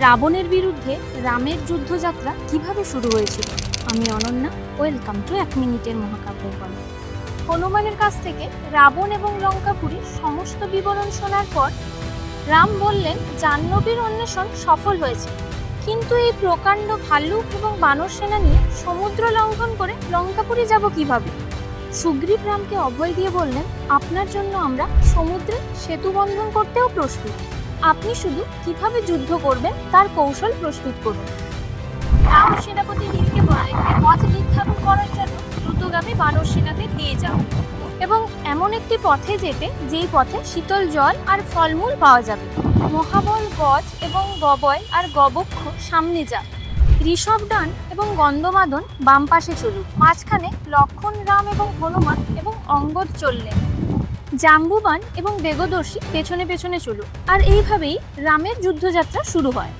রাবণের বিরুদ্ধে রামের যুদ্ধযাত্রা কীভাবে শুরু হয়েছিল? আমি অনন্যা, ওয়েলকাম টু এক মিনিটের মহাকাব্যের গল্প। হনুমানের কাছ থেকে রাবণ এবং লঙ্কাপুরীর সমস্ত বিবরণ শোনার পর রাম বললেন, জাহ্নবীর অন্বেষণ সফল হয়েছে। কিন্তু এই প্রকাণ্ড ভাল্লুক এবং বানর সেনা নিয়ে সমুদ্র লঙ্ঘন করে লঙ্কাপুরী যাব কীভাবে? সুগ্রীব রামকে অভয় দিয়ে বললেন, আপনার জন্য আমরা সমুদ্রে সেতু বন্ধন করতেও প্রস্তুত। আপনি শুধু কীভাবে যুদ্ধ করবেন তার কৌশল প্রস্তুত করুন। রাম সেনাপতি নীলকে বলে পথ নির্ধারণ করার জন্য দ্রুতগামী বানর সেনাদের দিয়ে যাও এবং এমন একটি পথে যেতে যেই পথে শীতল জল আর ফলমূল পাওয়া যাবে। মহাবল গজ এবং গবয় আর গবক্ষ সামনে যাক। ঋষভডান এবং গন্ধমাদন বাম পাশে চলুক। মাঝখানে লক্ষণ রাম এবং হনুমান এবং অঙ্গদ চললেন। জাম্বুবান এবং বেগদর্শী পেছনে পেছনে চলুক। আর এইভাবেই রামের যুদ্ধযাত্রা শুরু হয়।